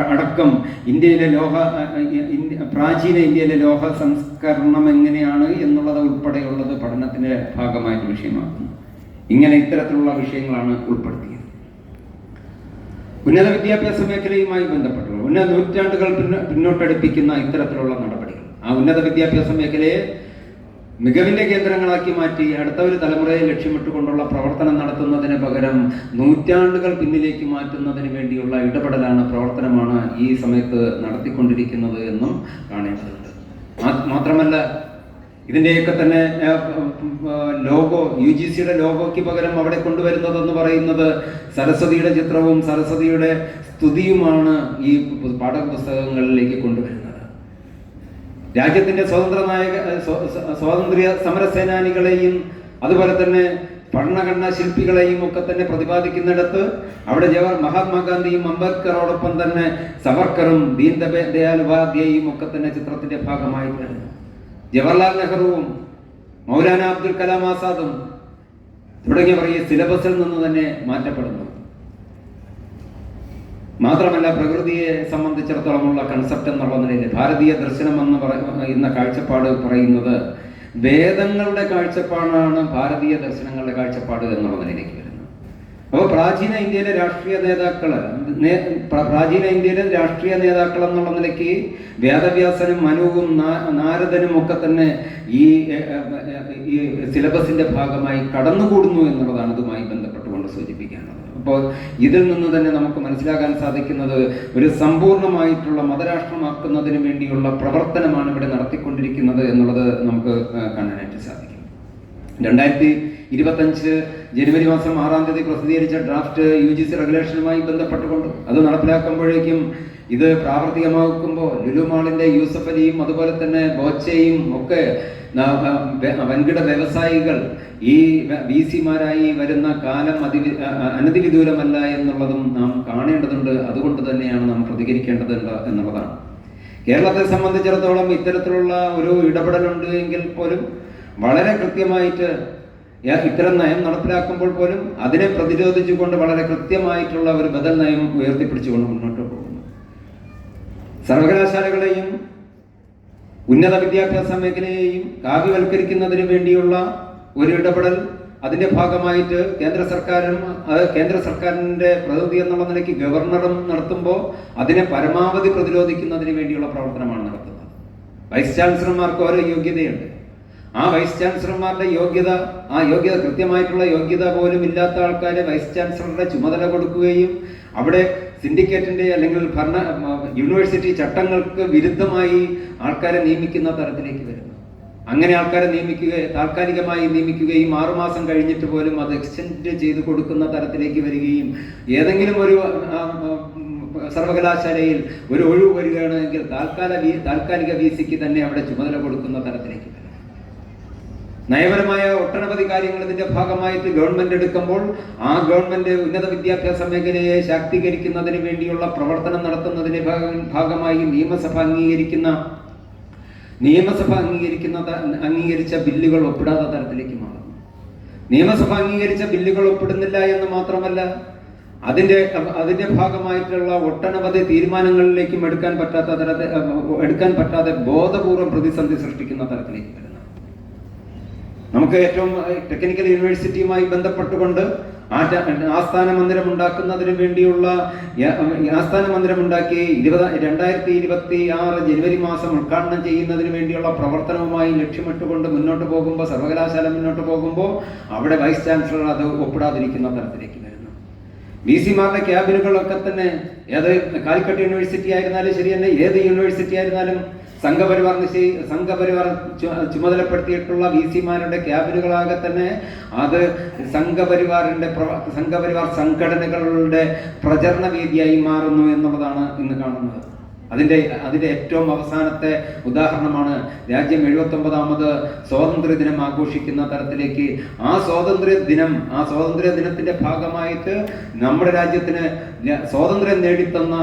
അടക്കം ഇന്ത്യയിലെ ലോഹ പ്രാചീന ഇന്ത്യയിലെ ലോഹ സംസ്കരണം എങ്ങനെയാണ് എന്നുള്ളത് ഉൾപ്പെടെയുള്ളത് പഠനത്തിന്റെ ഭാഗമായിട്ട് വിഷയമാക്കുന്നു. ഇങ്ങനെ ഇത്തരത്തിലുള്ള വിഷയങ്ങളാണ് ഉൾപ്പെടുത്തിയത്. ഉന്നത വിദ്യാഭ്യാസ മേഖലയുമായി ബന്ധപ്പെട്ടുള്ള ഉന്നത നൂറ്റാണ്ടുകൾ പിന്ന- പിന്നോട്ടടുപ്പിക്കുന്ന ഇത്തരത്തിലുള്ള നടപടികൾ. ആ ഉന്നത വിദ്യാഭ്യാസ മേഖലയെ മികവിന്റെ കേന്ദ്രങ്ങളാക്കി മാറ്റി അടുത്ത ഒരു തലമുറയെ ലക്ഷ്യമിട്ടുകൊണ്ടുള്ള പ്രവർത്തനം നടത്തുന്നതിന് പകരം നൂറ്റാണ്ടുകൾ പിന്നിലേക്ക് മാറ്റുന്നതിന് വേണ്ടിയുള്ള ഇടപെടലാണ് പ്രവർത്തനമാണ് ഈ സമയത്ത് നടത്തിക്കൊണ്ടിരിക്കുന്നത് എന്നും കാണേണ്ടതുണ്ട്. മാത്രമല്ല ഇതിന്റെയൊക്കെ തന്നെ ലോഗോ യു ജി സിയുടെ ലോഗോയ്ക്ക് പകരം അവിടെ കൊണ്ടുവരുന്നതെന്ന് പറയുന്നത് സരസ്വതിയുടെ ചിത്രവും സരസ്വതിയുടെ സ്തുതിയുമാണ് ഈ പാഠപുസ്തകങ്ങളിലേക്ക് കൊണ്ടുവരുന്നത്. രാജ്യത്തിന്റെ സ്വതന്ത്ര നായക സ്വ- സ്വ- സ്വാതന്ത്ര്യ സമര സേനാനികളെയും അതുപോലെ തന്നെ ഭരണഘടനാ ശില്പികളെയും ഒക്കെ തന്നെ പ്രതിപാദിക്കുന്നിടത്ത് അവിടെ ജവഹർ മഹാത്മാഗാന്ധിയും അംബേദ്കറോടൊപ്പം തന്നെ സവർക്കറും ദീൻ ദയാൽ ഉപാധ്യായും ഒക്കെ തന്നെ ചിത്രത്തിന്റെ ഭാഗമായി വരുന്നു. ജവഹർലാൽ നെഹ്റുവും മൗലാന അബ്ദുൽ കലാം ആസാദും തുടങ്ങിയവർ ഈ സിലബസിൽ നിന്ന് തന്നെ മാറ്റപ്പെടുന്നു. മാത്രമല്ല പ്രകൃതിയെ സംബന്ധിച്ചിടത്തോളമുള്ള കൺസെപ്റ്റ് എന്നുള്ള നിലയിൽ ഭാരതീയ ദർശനം എന്ന് പറയുന്ന കാഴ്ചപ്പാട് പറയുന്നത് വേദങ്ങളുടെ കാഴ്ചപ്പാടാണ് ഭാരതീയ ദർശനങ്ങളുടെ കാഴ്ചപ്പാട് എന്നുള്ള നിലയിലേക്ക് അപ്പോൾ പ്രാചീന ഇന്ത്യയിലെ രാഷ്ട്രീയ നേതാക്കൾ പ്രാചീന ഇന്ത്യയിലെ രാഷ്ട്രീയ നേതാക്കൾ എന്നുള്ള നിലയ്ക്ക് വേദവ്യാസനും മനുവും നാരദനും ഒക്കെ തന്നെ ഈ ഈ സിലബസിന്റെ ഭാഗമായി കടന്നുകൂടുന്നു എന്നുള്ളതാണ് ഇതുമായി ബന്ധപ്പെട്ടുകൊണ്ട് സൂചിപ്പിക്കാനുള്ളത്. അപ്പോൾ ഇതിൽ നിന്ന് തന്നെ നമുക്ക് മനസ്സിലാക്കാൻ സാധിക്കുന്നത് ഒരു സമ്പൂർണമായിട്ടുള്ള മതരാഷ്ട്രമാക്കുന്നതിന് വേണ്ടിയുള്ള പ്രവർത്തനമാണ് ഇവിടെ നടത്തിക്കൊണ്ടിരിക്കുന്നത് എന്നുള്ളത് നമുക്ക് കാണാനായിട്ട് സാധിക്കും. രണ്ടായിരത്തി ഇരുപത്തഞ്ച് ജനുവരി മാസം ആറാം തീയതി പ്രസിദ്ധീകരിച്ച ഡ്രാഫ്റ്റ് യു ജി സി റെഗുലേഷനുമായി ബന്ധപ്പെട്ടുകൊണ്ട് അത് നടപ്പിലാക്കുമ്പോഴേക്കും ഇത് പ്രാവർത്തികമാക്കുമ്പോൾ ലുലു മാളിന്റെ യൂസഫ് അലിയും അതുപോലെ തന്നെ ബോച്ചയും ഒക്കെ വൻകിട വ്യവസായികൾ ഈ വി സിമാരായി വരുന്ന കാലം അതി അനധിവിദൂരമല്ല എന്നുള്ളതും നാം കാണേണ്ടതുണ്ട്. അതുകൊണ്ട് തന്നെയാണ് നാം പ്രതികരിക്കേണ്ടതുണ്ട് എന്നുള്ളതാണ്. കേരളത്തെ സംബന്ധിച്ചിടത്തോളം ഇത്തരത്തിലുള്ള ഒരു ഇടപെടലുണ്ട് എങ്കിൽ പോലും വളരെ കൃത്യമായിട്ട് ഇത്തരം നയം നടപ്പിലാക്കുമ്പോൾ പോലും അതിനെ പ്രതിരോധിച്ചുകൊണ്ട് വളരെ കൃത്യമായിട്ടുള്ള ഒരു ബദൽ നയം ഉയർത്തിപ്പിടിച്ചുകൊണ്ട് മുന്നോട്ട് പോകുന്നു. സർവകലാശാലകളെയും ഉന്നത വിദ്യാഭ്യാസ മേഖലയെയും കാവ്യവൽക്കരിക്കുന്നതിന് വേണ്ടിയുള്ള ഒരു ഇടപെടൽ അതിന്റെ ഭാഗമായിട്ട് കേന്ദ്ര സർക്കാരും കേന്ദ്ര സർക്കാരിന്റെ പ്രതിനിധി എന്നുള്ള നിലയ്ക്ക് ഗവർണറും നടത്തുമ്പോൾ അതിനെ പരമാവധി പ്രതിരോധിക്കുന്നതിന് വേണ്ടിയുള്ള പ്രവർത്തനമാണ് നടത്തുന്നത്. വൈസ് ചാൻസലർമാർക്ക് ഓരോ യോഗ്യതയുണ്ട്. ആ വൈസ് ചാൻസലർമാരുടെ യോഗ്യത ആ യോഗ്യത കൃത്യമായിട്ടുള്ള യോഗ്യത പോലും ഇല്ലാത്ത ആൾക്കാരെ വൈസ് ചാൻസലറുടെ ചുമതല കൊടുക്കുകയും അവിടെ സിൻഡിക്കേറ്റിന്റെ അല്ലെങ്കിൽ ഭരണ യൂണിവേഴ്സിറ്റി ചട്ടങ്ങൾക്ക് വിരുദ്ധമായി ആൾക്കാരെ നിയമിക്കുന്ന തരത്തിലേക്ക് വരുന്നു. അങ്ങനെ ആൾക്കാരെ നിയമിക്കുക താൽക്കാലികമായി നിയമിക്കുകയും ആറുമാസം കഴിഞ്ഞിട്ട് പോലും അത് എക്സ്റ്റെൻഡ് ചെയ്ത് കൊടുക്കുന്ന തരത്തിലേക്ക് വരികയും ഏതെങ്കിലും ഒരു സർവകലാശാലയിൽ ഒരു ഒഴിവ് വരികയാണെങ്കിൽ താൽക്കാല താൽക്കാലിക വി സിക്ക് തന്നെ അവിടെ ചുമതല കൊടുക്കുന്ന തരത്തിലേക്ക് നയപരമായ ഒട്ടനവധി കാര്യങ്ങൾ ഇതിന്റെ ഭാഗമായിട്ട് ഗവൺമെന്റ് എടുക്കുമ്പോൾ ആ ഗവൺമെന്റ് ഉന്നത വിദ്യാഭ്യാസ മേഖലയെ ശാക്തീകരിക്കുന്നതിന് വേണ്ടിയുള്ള പ്രവർത്തനം നടത്തുന്നതിന്റെ ഭാഗമായി നിയമസഭ അംഗീകരിക്കുന്ന നിയമസഭ അംഗീകരിക്കുന്ന അംഗീകരിച്ച ബില്ലുകൾ ഒപ്പിടാത്ത തരത്തിലേക്ക് മാറും നിയമസഭ അംഗീകരിച്ച ബില്ലുകൾ ഒപ്പിടുന്നില്ല എന്ന് മാത്രമല്ല അതിന്റെ അതിന്റെ ഭാഗമായിട്ടുള്ള ഒട്ടനവധി തീരുമാനങ്ങളിലേക്കും എടുക്കാൻ പറ്റാത്ത തരത്തിൽ എടുക്കാൻ പറ്റാതെ ബോധപൂർവം പ്രതിസന്ധി സൃഷ്ടിക്കുന്ന തരത്തിലേക്ക് വരുന്നു നമുക്ക് ഏറ്റവും ടെക്നിക്കൽ യൂണിവേഴ്സിറ്റിയുമായി ബന്ധപ്പെട്ടുകൊണ്ട് ആസ്ഥാന മന്ദിരം ഉണ്ടാക്കുന്നതിന് വേണ്ടിയുള്ള ആസ്ഥാന മന്ദിരം ഉണ്ടാക്കി ഇരുപത് രണ്ടായിരത്തി ഇരുപത്തി ആറ് ജനുവരി മാസം ഉദ്ഘാടനം ചെയ്യുന്നതിന് വേണ്ടിയുള്ള പ്രവർത്തനവുമായി ലക്ഷ്യമിട്ടുകൊണ്ട് മുന്നോട്ട് പോകുമ്പോൾ സർവകലാശാല മുന്നോട്ട് പോകുമ്പോൾ അവിടെ വൈസ് ചാൻസലർ അത് ഒപ്പിടാതിരിക്കുന്ന തരത്തിലേക്ക് വരുന്നു. വി സിമാരുടെ ക്യാബിനുകളൊക്കെ തന്നെ ഏത് കാലിക്കട്ട് യൂണിവേഴ്സിറ്റി ആയിരുന്നാലും ശരി തന്നെ ഏത് യൂണിവേഴ്സിറ്റി ആയിരുന്നാലും സംഘപരിവാർ നിശ്ചയി സംഘപരിവാർ ചുമതലപ്പെടുത്തിയിട്ടുള്ള വി സിമാരുടെ ക്യാബിനുകളാകെ തന്നെ അത് സംഘപരിവാറിന്റെ പ്ര സംഘപരിവാർ സംഘടനകളുടെ പ്രചരണ വേദിയായി മാറുന്നു എന്നുള്ളതാണ് ഇന്ന് കാണുന്നത്. അതിന്റെ അതിന്റെ ഏറ്റവും അവസാനത്തെ ഉദാഹരണമാണ് രാജ്യം എഴുപത്തി ഒമ്പതാമത് സ്വാതന്ത്ര്യ ദിനം ആഘോഷിക്കുന്ന തരത്തിലേക്ക്. ആ സ്വാതന്ത്ര്യ ദിനം ആ സ്വാതന്ത്ര്യ ദിനത്തിന്റെ ഭാഗമായിട്ട് നമ്മുടെ രാജ്യത്തിന് സ്വാതന്ത്ര്യം നേടിത്തന്ന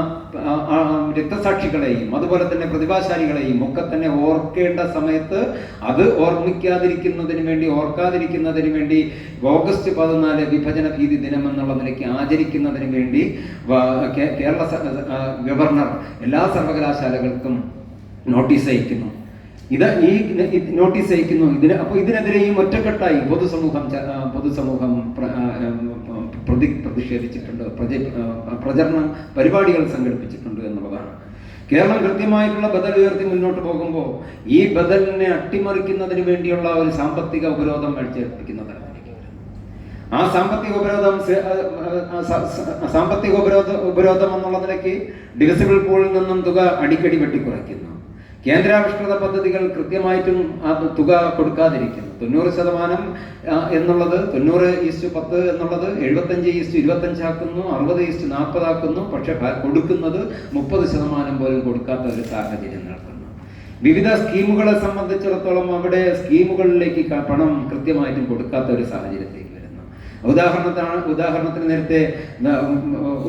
രക്തസാക്ഷികളെയും അതുപോലെ തന്നെ പ്രതിഭാശാലികളെയും ഒക്കെ തന്നെ ഓർക്കേണ്ട സമയത്ത് അത് ഓർമ്മിക്കാതിരിക്കുന്നതിന് വേണ്ടി ഓർക്കാതിരിക്കുന്നതിന് വേണ്ടി ഓഗസ്റ്റ് പതിനാല് വിഭജന ഭീതി ദിനം എന്നുള്ള നിലയ്ക്ക് ആചരിക്കുന്നതിന് വേണ്ടി കേരള ഗവർണർ എല്ലാ സർവകലാശാലകൾക്കും നോട്ടീസ് അയക്കുന്നു. ഇത് ഈ നോട്ടീസ് അയക്കുന്നു. ഇതിന് അപ്പോൾ ഇതിനെതിരെയും ഒറ്റക്കെട്ടായി പൊതുസമൂഹം പൊതുസമൂഹം പ്രതി പ്രതിഷേധിച്ചിട്ടുണ്ട്. പ്രച പ്രചരണ പരിപാടികൾ സംഘടിപ്പിച്ചിട്ടുണ്ട് എന്നുള്ളതാണ്. കേരളം കൃത്യമായിട്ടുള്ള ബദൽ ഉയർത്തി മുന്നോട്ട് പോകുമ്പോൾ ഈ ബദലിനെ അട്ടിമറിക്കുന്നതിന് വേണ്ടിയുള്ള ഒരു സാമ്പത്തിക ഉപരോധം അടിച്ചേൽപ്പിക്കുന്ന തരത്തിലേക്ക് വരുന്നു ആ സാമ്പത്തിക ഉപരോധം സാമ്പത്തിക ഉപരോധ ഉപരോധം എന്നുള്ള നിലയ്ക്ക് ഡിവിസിബിൾ പൂളിൽ നിന്നും തുക അടിക്കടി വെട്ടിക്കുറയ്ക്കുന്നു. കേന്ദ്രാവിഷ്കൃത പദ്ധതികൾ കൃത്യമായിട്ടും ആ തുക കൊടുക്കാതിരിക്കുന്നു. തൊണ്ണൂറ് ശതമാനം എന്നുള്ളത് തൊണ്ണൂറ് ഈസ്റ്റ് പത്ത് എന്നുള്ളത് എഴുപത്തഞ്ച് ഈസ്റ്റ് ഇരുപത്തഞ്ചാക്കുന്നു അറുപത് ഈസ്റ്റ് നാൽപ്പതാക്കുന്നു പക്ഷെ കൊടുക്കുന്നത് മുപ്പത് ശതമാനം പോലും കൊടുക്കാത്ത ഒരു സാഹചര്യം നടക്കുന്നു വിവിധ സ്കീമുകളെ സംബന്ധിച്ചിടത്തോളം അവിടെ സ്കീമുകളിലേക്ക് പണം കൃത്യമായിട്ടും കൊടുക്കാത്ത ഒരു സാഹചര്യത്തിലേക്ക് വരുന്നു ഉദാഹരണത്താണ് ഉദാഹരണത്തിന് നേരത്തെ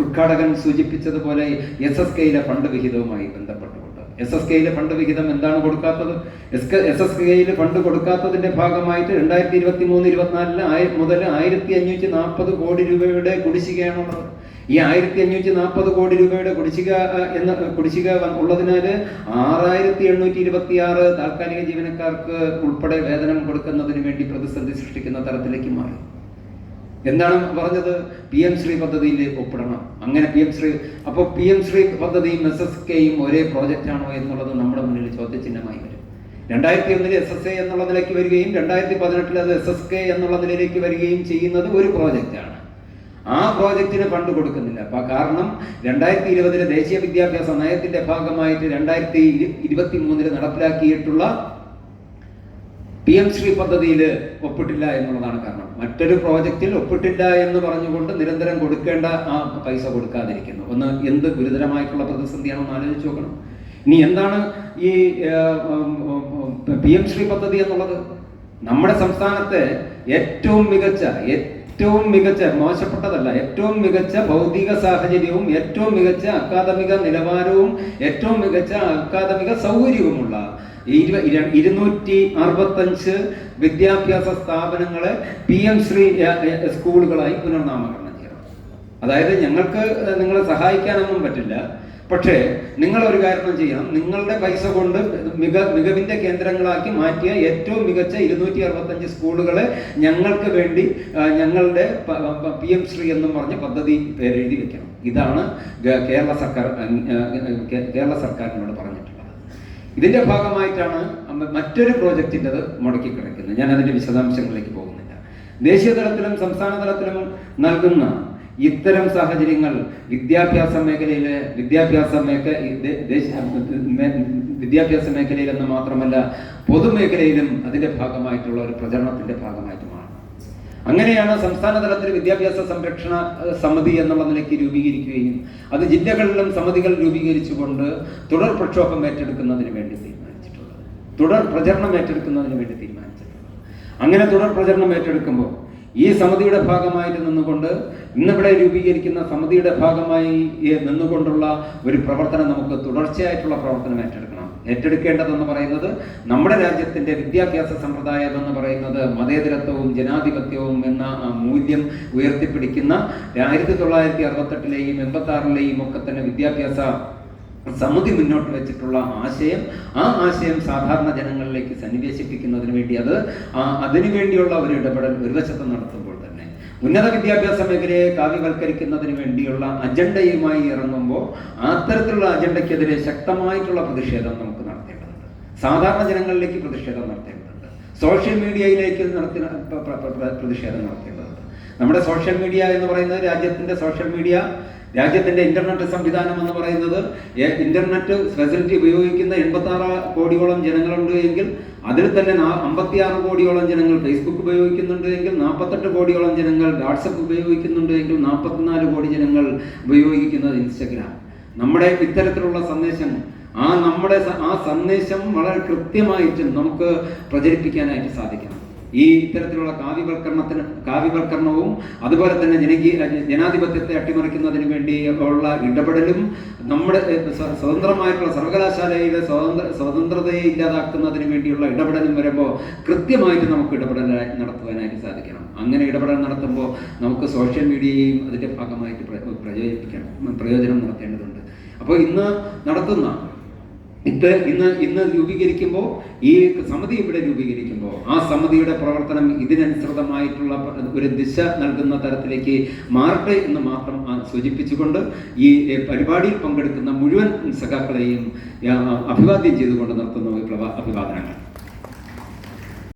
ഉദ്ഘാടകൻ സൂചിപ്പിച്ചതുപോലെ എസ് എസ് കെയിലെ ഫണ്ട് വിഹിതവുമായി ബന്ധപ്പെട്ടുകൊണ്ട്. എസ് എസ് കെയിലെ ഫണ്ട് വിഹിതം എന്താണ് കൊടുക്കാത്തത്? എസ് എസ് കെയിൽ ഫണ്ട് കൊടുക്കാത്തതിന്റെ ഭാഗമായിട്ട് രണ്ടായിരത്തി ഇരുപത്തി മൂന്ന് ഇരുപത്തിനാലിൽ മുതൽ ആയിരത്തി അഞ്ഞൂറ്റി നാൽപ്പത് കോടി രൂപയുടെ കുടിശ്ശികയാണുള്ളത് ഈ ആയിരത്തി അഞ്ഞൂറ്റി നാൽപ്പത് കോടി രൂപയുടെ കുടിശ്ശിക എന്ന കുടിശ്ശിക ഉള്ളതിനാൽ ആറായിരത്തി എണ്ണൂറ്റി ഇരുപത്തി ആറ് താൽക്കാലിക ജീവനക്കാർക്ക് ഉൾപ്പെടെ വേതനം കൊടുക്കുന്നതിന് വേണ്ടി പ്രതിസന്ധി സൃഷ്ടിക്കുന്ന തരത്തിലേക്ക് മാറി. എന്താണ് പറഞ്ഞത്? പി എം ശ്രീ പദ്ധതിയിൽ ഒപ്പിടണം. അങ്ങനെ പി എം ശ്രീ അപ്പോൾ പി എം ശ്രീ പദ്ധതിയും എസ് എസ് കെയും ഒരേ പ്രോജക്റ്റ് ആണോ എന്നുള്ളത് നമ്മുടെ മുന്നിൽ ചോദ്യചിഹ്നമായി വരും. രണ്ടായിരത്തി ഒന്നിൽ എസ് എസ് എ എന്നുള്ള നിലയ്ക്ക് വരികയും രണ്ടായിരത്തി പതിനെട്ടിൽ അത് എസ് എസ് കെ എന്നുള്ള നിലയിലേക്ക് വരികയും ചെയ്യുന്നത് ഒരു പ്രോജക്റ്റാണ്. ആ പ്രോജക്റ്റിന് ഫണ്ട് കൊടുക്കുന്നില്ല. അപ്പൊ കാരണം രണ്ടായിരത്തി ഇരുപതിലെ ദേശീയ വിദ്യാഭ്യാസ നയത്തിന്റെ ഭാഗമായിട്ട് രണ്ടായിരത്തി ഇരുപത്തി മൂന്നിൽ നടപ്പിലാക്കിയിട്ടുള്ള പി എം ശ്രീ പദ്ധതിയിൽ ഒപ്പിട്ടില്ല എന്നുള്ളതാണ് കാരണം. മറ്റൊരു പ്രോജക്റ്റിൽ ഒപ്പിട്ടില്ല എന്ന് പറഞ്ഞുകൊണ്ട് നിരന്തരം കൊടുക്കേണ്ട ആ പൈസ കൊടുക്കാതിരിക്കുന്നു. ഒന്ന് എന്ത് ഗുരുതരമായിട്ടുള്ള പ്രതിസന്ധിയാണെന്ന് ആലോചിച്ച് നോക്കണം. ഇനി എന്താണ് ഈ പി എം ശ്രീ പദ്ധതി എന്നുള്ളത്? നമ്മുടെ സംസ്ഥാനത്തെ ഏറ്റവും മികച്ച ഏറ്റവും മികച്ച മോശപ്പെട്ടതല്ല ഏറ്റവും മികച്ച ഭൗതിക സാഹചര്യവും ഏറ്റവും മികച്ച അക്കാദമിക നിലവാരവും ഏറ്റവും മികച്ച അക്കാദമിക സൗകര്യവുമുള്ള ഇരുന്നൂറ്റി അറുപത്തഞ്ച് വിദ്യാഭ്യാസ സ്ഥാപനങ്ങളെ പി എം ശ്രീ സ്കൂളുകളായി പുനർനാമകരണം ചെയ്യണം. അതായത് ഞങ്ങൾക്ക് നിങ്ങളെ സഹായിക്കാനൊന്നും പറ്റില്ല. പക്ഷേ നിങ്ങൾ ഒരു കാരണം ചെയ്യണം. നിങ്ങളുടെ പൈസ കൊണ്ട് മിക മികവിന്റെ കേന്ദ്രങ്ങളാക്കി മാറ്റിയ ഏറ്റവും മികച്ച ഇരുന്നൂറ്റി അറുപത്തഞ്ച് സ്കൂളുകളെ ഞങ്ങൾക്ക് വേണ്ടി ഞങ്ങളുടെ പി എം ശ്രീ എന്നും പറഞ്ഞ പദ്ധതി പേരെഴുതി വെക്കണം. ഇതാണ് കേരള സർക്കാർ കേരള സർക്കാരിനോട് പറഞ്ഞിട്ടുള്ളത് ഇതിന്റെ ഭാഗമായിട്ടാണ് മറ്റൊരു പ്രോജക്റ്റിന്റെത് മുടക്കി കിടക്കുന്നത് ഞാൻ അതിന്റെ വിശദാംശങ്ങളിലേക്ക് പോകുന്നില്ല. ദേശീയ തലത്തിലും സംസ്ഥാന തലത്തിലും നൽകുന്ന ഇത്തരം സാഹചര്യങ്ങൾ വിദ്യാഭ്യാസ മേഖലയിലെ വിദ്യാഭ്യാസ വിദ്യാഭ്യാസ മേഖലയിലെന്ന് മാത്രമല്ല പൊതുമേഖലയിലും അതിന്റെ ഭാഗമായിട്ടുള്ള ഒരു പ്രചരണത്തിന്റെ ഭാഗമായിട്ടുമാണ്. അങ്ങനെയാണ് സംസ്ഥാന തലത്തിൽ വിദ്യാഭ്യാസ സംരക്ഷണ സമിതി എന്നുള്ള നിലയ്ക്ക് രൂപീകരിക്കുകയും അത് ജില്ലകളിലും സമിതികൾ രൂപീകരിച്ചുകൊണ്ട് തുടർ പ്രക്ഷോഭം ഏറ്റെടുക്കുന്നതിന് വേണ്ടി തീരുമാനിച്ചിട്ടുള്ളത്. തുടർ പ്രചരണം ഏറ്റെടുക്കുന്നതിന് വേണ്ടി തീരുമാനിച്ചിട്ടുള്ളത്. അങ്ങനെ തുടർ പ്രചരണം ഏറ്റെടുക്കുമ്പോൾ ഈ സമിതിയുടെ ഭാഗമായിട്ട് നിന്നുകൊണ്ട് ഇന്നിവിടെ രൂപീകരിക്കുന്ന സമിതിയുടെ ഭാഗമായി നിന്നുകൊണ്ടുള്ള ഒരു പ്രവർത്തനം നമുക്ക് തുടർച്ചയായിട്ടുള്ള പ്രവർത്തനം ഏറ്റെടുക്കണം ഏറ്റെടുക്കേണ്ടതെന്ന് പറയുന്നത് നമ്മുടെ രാജ്യത്തിന്റെ വിദ്യാഭ്യാസ സമ്പ്രദായം എന്ന് പറയുന്നത് മതേതരത്വവും ജനാധിപത്യവും എന്ന മൂല്യം ഉയർത്തിപ്പിടിക്കുന്ന ആയിരത്തി തൊള്ളായിരത്തി അറുപത്തെട്ടിലെയും എൺപത്തി ആറിലെയും ഒക്കെ തന്നെ വിദ്യാഭ്യാസ സമിതി മുന്നോട്ട് വെച്ചിട്ടുള്ള ആശയം ആ ആശയം സാധാരണ ജനങ്ങളിലേക്ക് സന്നിവേശിപ്പിക്കുന്നതിന് വേണ്ടി അത് അതിനുവേണ്ടിയുള്ള അതിനു വേണ്ടിയുള്ള ഒരു ഇടപെടൽ ഒരു വശത്ത് നടത്തുമ്പോൾ ഉന്നത വിദ്യാഭ്യാസ മേഖലയെ കാവ്യവൽക്കരിക്കുന്നതിന് വേണ്ടിയുള്ള അജണ്ടയുമായി ഇറങ്ങുമ്പോൾ അത്തരത്തിലുള്ള അജണ്ടയ്ക്കെതിരെ ശക്തമായിട്ടുള്ള പ്രതിഷേധം നമുക്ക് നടത്തേണ്ടതുണ്ട്. സാധാരണ ജനങ്ങളിലേക്ക് പ്രതിഷേധം നടത്തേണ്ടതുണ്ട്. സോഷ്യൽ മീഡിയയിലേക്ക് നടത്തി പ്ര- പ്ര- പ്ര- പ്രതിഷേധം നടത്തേണ്ടതുണ്ട്. നമ്മുടെ സോഷ്യൽ മീഡിയ എന്ന് പറയുന്നത് രാജ്യത്തിന്റെ സോഷ്യൽ മീഡിയ രാജ്യത്തിന്റെ ഇന്റർനെറ്റ് സംവിധാനം എന്ന് പറയുന്നത് ഇന്റർനെറ്റ് ഫെസിലിറ്റി ഉപയോഗിക്കുന്ന എൺപത്തി ആറ് കോടിയോളം ജനങ്ങളുണ്ട് എങ്കിൽ അതിൽ തന്നെ അമ്പത്തിയാറ് കോടിയോളം ജനങ്ങൾ ഫേസ്ബുക്ക് ഉപയോഗിക്കുന്നുണ്ട് എങ്കിൽ നാൽപ്പത്തെട്ട് കോടിയോളം ജനങ്ങൾ വാട്സപ്പ് ഉപയോഗിക്കുന്നുണ്ട് എങ്കിൽ നാൽപ്പത്തിനാല് കോടി ജനങ്ങൾ ഉപയോഗിക്കുന്നത് ഇൻസ്റ്റഗ്രാം. നമ്മുടെ ഇത്തരത്തിലുള്ള സന്ദേശം ആ നമ്മുടെ ആ സന്ദേശം വളരെ കൃത്യമായിട്ട് നമുക്ക് പ്രചരിപ്പിക്കാനായിട്ട് സാധിക്കണം. ഈ ഇത്തരത്തിലുള്ള കാവ്യവൽക്കരണത്തിന് കാവ്യവൽക്കരണവും അതുപോലെ തന്നെ ജനകീയ ജനാധിപത്യത്തെ അട്ടിമറിക്കുന്നതിന് വേണ്ടി ഉള്ള ഇടപെടലും നമ്മുടെ സ്വതന്ത്രമായിട്ടുള്ള സർവകലാശാലയുടെ സ്വതന്ത്ര സ്വതന്ത്രതയെ ഇല്ലാതാക്കുന്നതിന് വേണ്ടിയുള്ള ഇടപെടലും വരുമ്പോൾ കൃത്യമായിട്ട് നമുക്ക് ഇടപെടൽ നടത്തുവാനായിട്ട് സാധിക്കണം. അങ്ങനെ ഇടപെടൽ നടത്തുമ്പോൾ നമുക്ക് സോഷ്യൽ മീഡിയയും അതിന്റെ ഭാഗമായിട്ട് പ്ര- പ്രയോജിപ്പിക്കണം പ്രയോജനം നടത്തേണ്ടതുണ്ട്. അപ്പോൾ ഇന്ന് നടത്തുന്ന ഇത് ഇന്ന് ഇന്ന് രൂപീകരിക്കുമ്പോൾ ഈ സമിതി ഇവിടെ രൂപീകരിക്കുമ്പോൾ ആ സമിതിയുടെ പ്രവർത്തനം ഇതിനനുസൃതമായിട്ടുള്ള ഒരു ദിശ നൽകുന്ന തരത്തിലേക്ക് മാറട്ടെ എന്ന് മാത്രം സൂചിപ്പിച്ചുകൊണ്ട് ഈ പരിപാടിയിൽ പങ്കെടുക്കുന്ന മുഴുവൻ സഖാക്കളെയും അഭിവാദ്യം ചെയ്തുകൊണ്ട് നിർത്തുന്നു വിപ്ലവ അഭിവാദനങ്ങൾ.